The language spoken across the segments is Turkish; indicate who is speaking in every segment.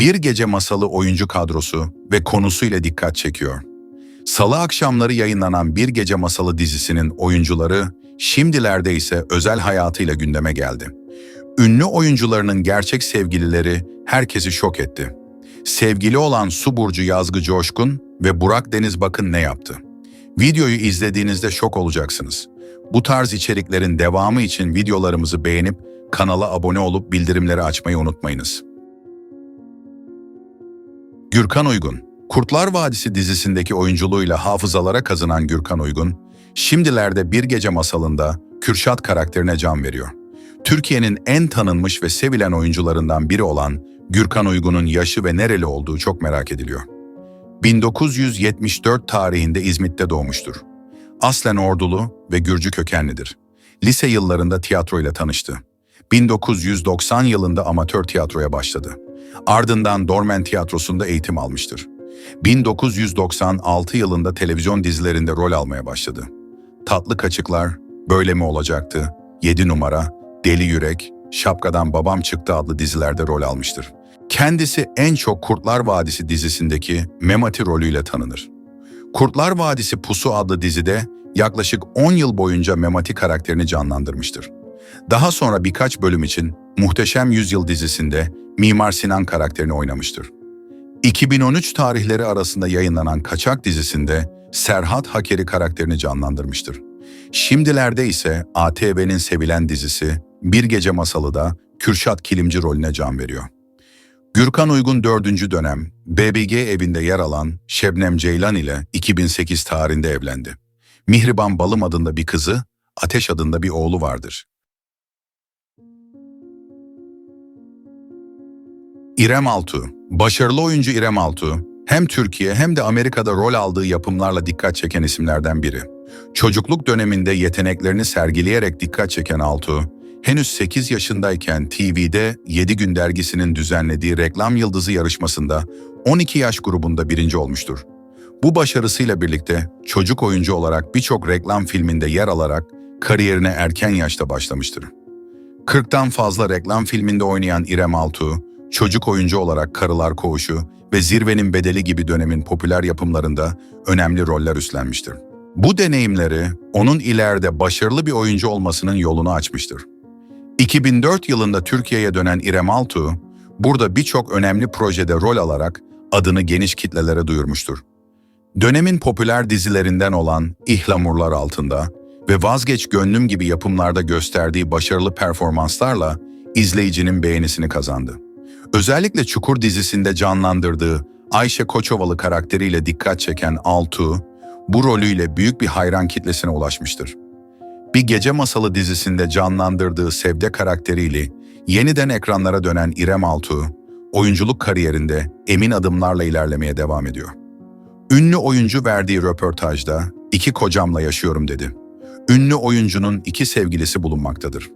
Speaker 1: Bir Gece Masalı oyuncu kadrosu ve konusuyla dikkat çekiyor. Salı akşamları yayınlanan Bir Gece Masalı dizisinin oyuncuları şimdilerde ise özel hayatıyla gündeme geldi. Ünlü oyuncularının gerçek sevgilileri herkesi şok etti. Sevgili olan Su Burcu Yazgı Coşkun ve Burak Deniz bakın ne yaptı. Videoyu izlediğinizde şok olacaksınız. Bu tarz içeriklerin devamı için videolarımızı beğenip kanala abone olup bildirimleri açmayı unutmayınız. Gürkan Uygun Kurtlar Vadisi dizisindeki oyunculuğuyla hafızalara kazınan Gürkan Uygun, şimdilerde Bir Gece Masalı'nda Kürşat karakterine can veriyor. Türkiye'nin en tanınmış ve sevilen oyuncularından biri olan Gürkan Uygun'un yaşı ve nereli olduğu çok merak ediliyor. 1974 tarihinde İzmit'te doğmuştur. Aslen Ordulu ve Gürcü kökenlidir. Lise yıllarında tiyatroyla tanıştı. 1990 yılında amatör tiyatroya başladı. Ardından Dormen Tiyatrosu'nda eğitim almıştır. 1996 yılında televizyon dizilerinde rol almaya başladı. Tatlı Kaçıklar, Böyle mi olacaktı, 7 numara, Deli Yürek, Şapkadan Babam Çıktı adlı dizilerde rol almıştır. Kendisi en çok Kurtlar Vadisi dizisindeki Memati rolüyle tanınır. Kurtlar Vadisi Pusu adlı dizide yaklaşık 10 yıl boyunca Memati karakterini canlandırmıştır. Daha sonra birkaç bölüm için Muhteşem Yüzyıl dizisinde Mimar Sinan karakterini oynamıştır. 2013 tarihleri arasında yayınlanan Kaçak dizisinde Serhat Hakeri karakterini canlandırmıştır. Şimdilerde ise ATV'nin sevilen dizisi Bir Gece Masalı da Kürşat Kilimci rolüne can veriyor. Gürkan Uygun 4. dönem BBG evinde yer alan Şebnem Ceylan ile 2008 tarihinde evlendi. Mihriban Balım adında bir kızı, Ateş adında bir oğlu vardır. İrem Altu Başarılı oyuncu İrem Altu, hem Türkiye hem de Amerika'da rol aldığı yapımlarla dikkat çeken isimlerden biri. Çocukluk döneminde yeteneklerini sergileyerek dikkat çeken Altu, henüz 8 yaşındayken TV'de 7 Gün dergisinin düzenlediği reklam yıldızı yarışmasında 12 yaş grubunda birinci olmuştur. Bu başarısıyla birlikte çocuk oyuncu olarak birçok reklam filminde yer alarak kariyerine erken yaşta başlamıştır. 40'tan fazla reklam filminde oynayan İrem Altuğ, çocuk oyuncu olarak Karılar Koğuşu ve Zirvenin Bedeli gibi dönemin popüler yapımlarında önemli roller üstlenmiştir. Bu deneyimleri onun ileride başarılı bir oyuncu olmasının yolunu açmıştır. 2004 yılında Türkiye'ye dönen İrem Altuğ, burada birçok önemli projede rol alarak adını geniş kitlelere duyurmuştur. Dönemin popüler dizilerinden olan İhlamurlar Altında ve Vazgeç Gönlüm gibi yapımlarda gösterdiği başarılı performanslarla izleyicinin beğenisini kazandı. Özellikle Çukur dizisinde canlandırdığı Ayşe Koçovalı karakteriyle dikkat çeken Altuğ, bu rolüyle büyük bir hayran kitlesine ulaşmıştır. Bir Gece Masalı dizisinde canlandırdığı Sevde karakteriyle yeniden ekranlara dönen İrem Altuğ, oyunculuk kariyerinde emin adımlarla ilerlemeye devam ediyor. Ünlü oyuncu verdiği röportajda iki kocamla yaşıyorum dedi. Ünlü oyuncunun iki sevgilisi bulunmaktadır.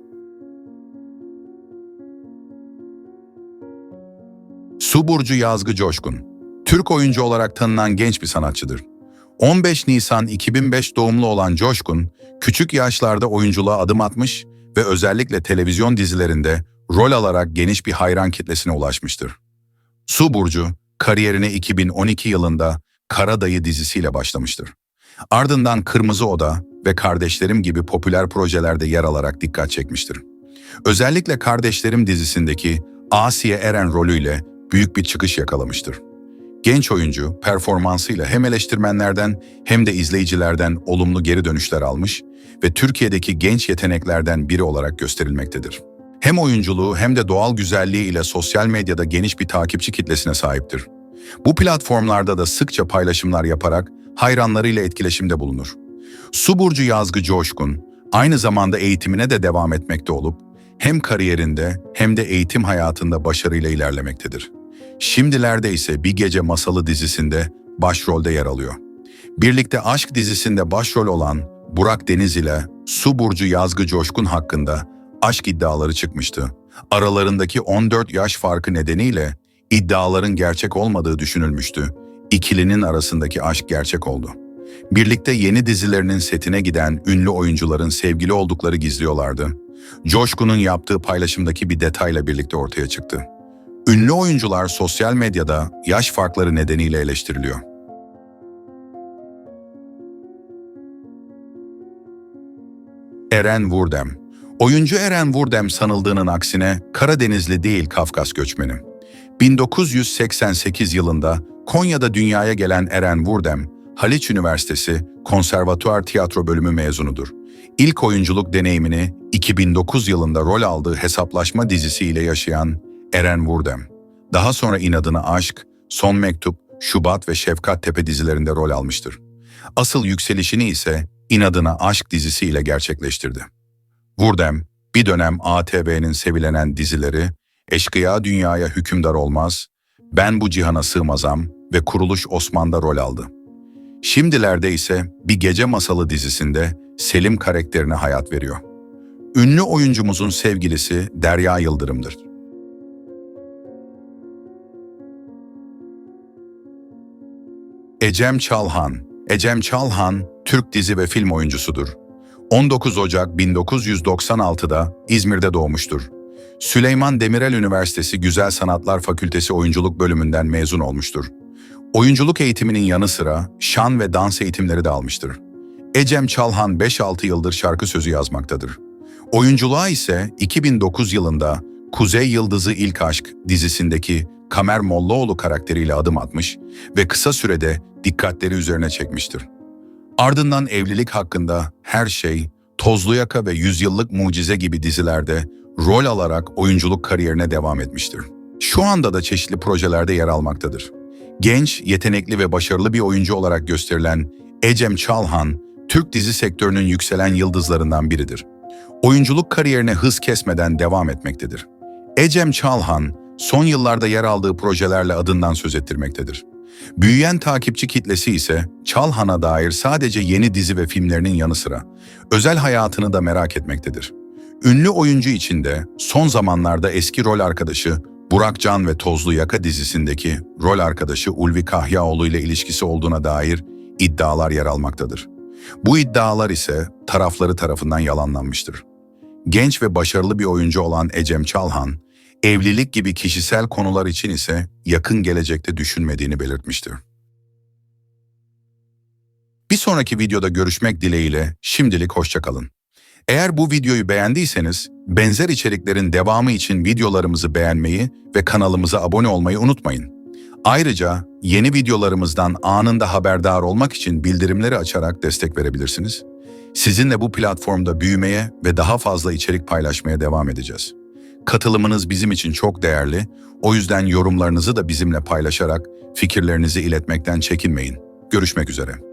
Speaker 1: Su Burcu Yazgı Coşkun, Türk oyuncu olarak tanınan genç bir sanatçıdır. 15 Nisan 2005 doğumlu olan Coşkun, küçük yaşlarda oyunculuğa adım atmış ve özellikle televizyon dizilerinde rol alarak geniş bir hayran kitlesine ulaşmıştır. Su Burcu, kariyerine 2012 yılında Kara Dayı dizisiyle başlamıştır. Ardından Kırmızı Oda ve Kardeşlerim gibi popüler projelerde yer alarak dikkat çekmiştir. Özellikle Kardeşlerim dizisindeki Asiye Eren rolüyle büyük bir çıkış yakalamıştır. Genç oyuncu performansıyla hem eleştirmenlerden hem de izleyicilerden olumlu geri dönüşler almış ve Türkiye'deki genç yeteneklerden biri olarak gösterilmektedir. Hem oyunculuğu hem de doğal güzelliği ile sosyal medyada geniş bir takipçi kitlesine sahiptir. Bu platformlarda da sıkça paylaşımlar yaparak hayranlarıyla etkileşimde bulunur. Su Burcu Yazgı Coşkun, aynı zamanda eğitimine de devam etmekte olup, hem kariyerinde hem de eğitim hayatında başarıyla ilerlemektedir. Şimdilerde ise Bir Gece Masalı dizisinde başrolde yer alıyor. Birlikte Aşk dizisinde başrol olan Burak Deniz ile Su Burcu Yazgı Coşkun hakkında aşk iddiaları çıkmıştı. Aralarındaki 14 yaş farkı nedeniyle iddiaların gerçek olmadığı düşünülmüştü. İkilinin arasındaki aşk gerçek oldu. Birlikte yeni dizilerinin setine giden ünlü oyuncuların sevgili oldukları gizliyorlardı. Coşkun'un yaptığı paylaşımdaki bir detayla birlikte ortaya çıktı. Ünlü oyuncular sosyal medyada yaş farkları nedeniyle eleştiriliyor. Eren Vurdem Oyuncu Eren Vurdem sanıldığının aksine Karadenizli değil Kafkas göçmeni. 1988 yılında Konya'da dünyaya gelen Eren Vurdem, Haliç Üniversitesi Konservatuar Tiyatro Bölümü mezunudur. İlk oyunculuk deneyimini 2009 yılında rol aldığı Hesaplaşma dizisiyle yaşayan Eren Vurdem. Daha sonra İnadına Aşk, Son Mektup, Şubat ve Şefkat Tepe dizilerinde rol almıştır. Asıl yükselişini ise İnadına Aşk dizisiyle gerçekleştirdi. Vurdem, bir dönem ATV'nin sevilenen dizileri Eşkıya Dünyaya Hükümdar Olmaz, Ben Bu Cihana Sığmazam ve Kuruluş Osman'da rol aldı. Şimdilerde ise Bir Gece Masalı dizisinde Selim karakterine hayat veriyor. Ünlü oyuncumuzun sevgilisi Derya Yıldırım'dır. Ecem Çalhan Ecem Çalhan, Türk dizi ve film oyuncusudur. 19 Ocak 1996'da İzmir'de doğmuştur. Süleyman Demirel Üniversitesi Güzel Sanatlar Fakültesi Oyunculuk Bölümünden mezun olmuştur. Oyunculuk eğitiminin yanı sıra şan ve dans eğitimleri de almıştır. Ecem Çalhan 5-6 yıldır şarkı sözü yazmaktadır. Oyunculuğa ise 2009 yılında Kuzey Yıldızı İlk Aşk dizisindeki Kamer Mollaoğlu karakteriyle adım atmış ve kısa sürede dikkatleri üzerine çekmiştir. Ardından evlilik hakkında her şey, Tozlu Yaka ve Yüzyıllık Mucize gibi dizilerde rol alarak oyunculuk kariyerine devam etmiştir. Şu anda da çeşitli projelerde yer almaktadır. Genç, yetenekli ve başarılı bir oyuncu olarak gösterilen Ecem Çalhan, Türk dizi sektörünün yükselen yıldızlarından biridir. Oyunculuk kariyerine hız kesmeden devam etmektedir. Ecem Çalhan, son yıllarda yer aldığı projelerle adından söz ettirmektedir. Büyüyen takipçi kitlesi ise Çalhan'a dair sadece yeni dizi ve filmlerinin yanı sıra özel hayatını da merak etmektedir. Ünlü oyuncu içinde son zamanlarda eski rol arkadaşı Burak Can ve Tozlu Yaka dizisindeki rol arkadaşı Ulvi Kahyaoğlu ile ilişkisi olduğuna dair iddialar yer almaktadır. Bu iddialar ise tarafları tarafından yalanlanmıştır. Genç ve başarılı bir oyuncu olan Ecem Çalhan, evlilik gibi kişisel konular için ise yakın gelecekte düşünmediğini belirtmiştir. Bir sonraki videoda görüşmek dileğiyle şimdilik hoşçakalın. Eğer bu videoyu beğendiyseniz benzer içeriklerin devamı için videolarımızı beğenmeyi ve kanalımıza abone olmayı unutmayın. Ayrıca yeni videolarımızdan anında haberdar olmak için bildirimleri açarak destek verebilirsiniz. Sizinle bu platformda büyümeye ve daha fazla içerik paylaşmaya devam edeceğiz. Katılımınız bizim için çok değerli. O yüzden yorumlarınızı da bizimle paylaşarak fikirlerinizi iletmekten çekinmeyin. Görüşmek üzere.